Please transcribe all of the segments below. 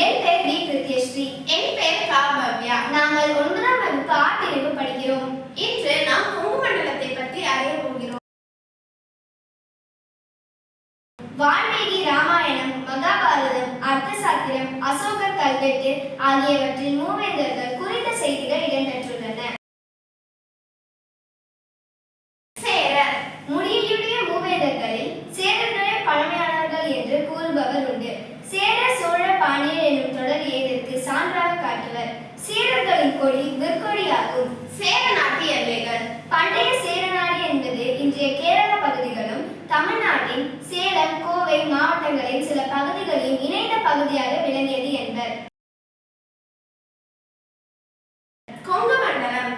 என் பெயர் டி கிருத்யஸ்ரீ என் பெயர் காபவ்யா நாங்கள் ஒன்பதாம் வகுப்பு ஆ பிரிவு படிக்கிறோம். இன்று நாம் கொங்கு மண்டலத்தை பற்றி அறிய போகிறோம். வால்மீகி ராமாயணம் மகாபாரதம் அர்த்தசாத்திரம் அசோகர் கல்வெட்டு ஆகியவற்றில் மூவேந்தர்கள் சான்றாக காட்டுவர் சேரர்களின் கொடி விற்கொடியாகும் சேர நாட்டு எல்லைகள். பண்டைய சேரநாடு என்பது இன்றைய கேரள பகுதிகளும் தமிழ்நாட்டின் சேலம் கோவை மாவட்டங்களின் சில பகுதிகளையும் இணைந்த பகுதியாக விளங்கியது என்பர். கொங்கு மண்டலம்.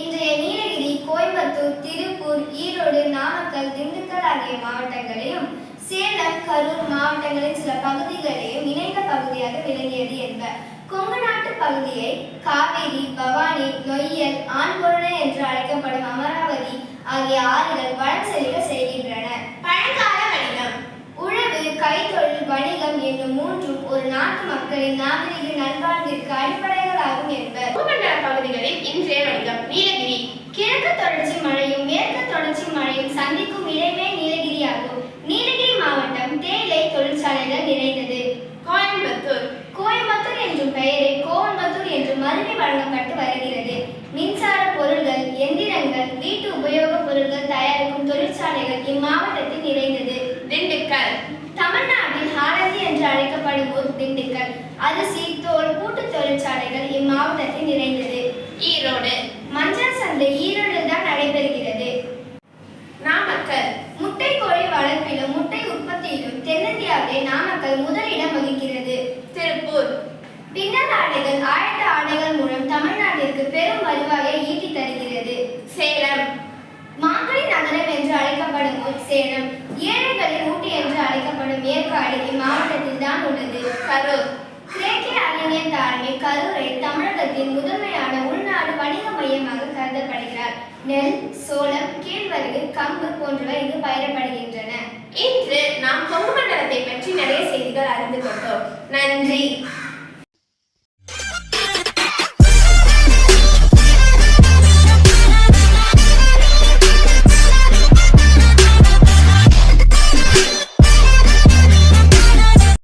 இன்றைய நீலகிரி கோயம்புத்தூர் திருப்பூர் ஈரோடு நாமக்கல் திண்டுக்கல் ஆகிய மாவட்டங்களையும் சேலம் கரூர் மாவட்டங்களின் சில பகுதிகளையும் இணைந்த பகுதியாக விளங்கியது என்பர். கொங்கு நாட்டு பகுதியை காவேரி பவானி நொய்யல் ஆண்பொருணை என்று அழைக்கப்படும் அமராவதி ஆகிய ஆறுகள் வளம் செழிக்க செய்கின்றன. பழங்கால வணிகம். உழவு கைத்தொழில் வணிகம் என்னும் மூன்றும் ஒரு நாட்டு மக்களின் நாகரிக நல்வாழ்விற்கு அடிப்படைகளாகும் என்பர். கொங்கு பகுதிகளில் இன்றைய வணிகம் நீலகிரி. கிழக்கு தொடர்ச்சி மழையும் மேற்கு தொடர்ச்சி மழையும் சந்திக்கும் இடமே நீலகிரியாகும் நீலகிரி மாவட்டம் தேயிலை தொழிற்சாலைகள் நிறைந்தது கோயம்புத்தூர் கோயம்புத்தூர் என்றும் பெயரை கல்வி வழங்கப்பட்டு வருகிறது மின்சார பொருள்கள் எந்திரங்கள் வீட்டு உபயோக பொருட்கள் தயாரிக்கும் தொழிற்சாலைகள் இம்மாவட்டத்தில் நிறைந்தது. திண்டுக்கல். தமிழ்நாட்டில் ஹாரதி என்று அழைக்கப்படும் ஊர் திண்டுக்கல். அரிசி தோல் கூட்டு தொழிற்சாலைகள் இம்மாவட்டத்தில் நிறைந்தது. ஈரோடு. மஞ்சள் சந்தை ஈரோடு தான் நடைபெறுகிறது. நாமக்கல். முட்டை கோழி வளர்ப்பிலும் முட்டை உற்பத்தியிலும் தென்னிந்தியாவிலே நாமக்கல் முதலிடம் பின்னல் ஆடைகள் ஆயத்த ஆடைகள் மூலம் தமிழ்நாட்டிற்கு பெரும் வருவாயை ஈட்டி தருகிறது. சேலம். மாங்கனி நகரம் என்று அழைக்கப்படும் ஊர் சேலம். ஏழைகளின் ஊட்டி என்று அழைக்கப்படும் ஏற்காடு இம்மாவட்டத்தில் தான் உள்ளது. கரூர். கிரேக்கிய அறிஞர் தாழ்மை கரூரை தமிழகத்தின் முதன்மையான உள்நாடு வணிக மையமாக கருதப்படுகிறார். நெல் சோளம் கேழ்வரகு கம்பு போன்றவை இங்கு பயிரப்படுகின்றன. இன்று நாம் கொங்கு மண்டலத்தை பற்றி நிறைய செய்திகள் அறிந்து கொண்டோம். நன்றி.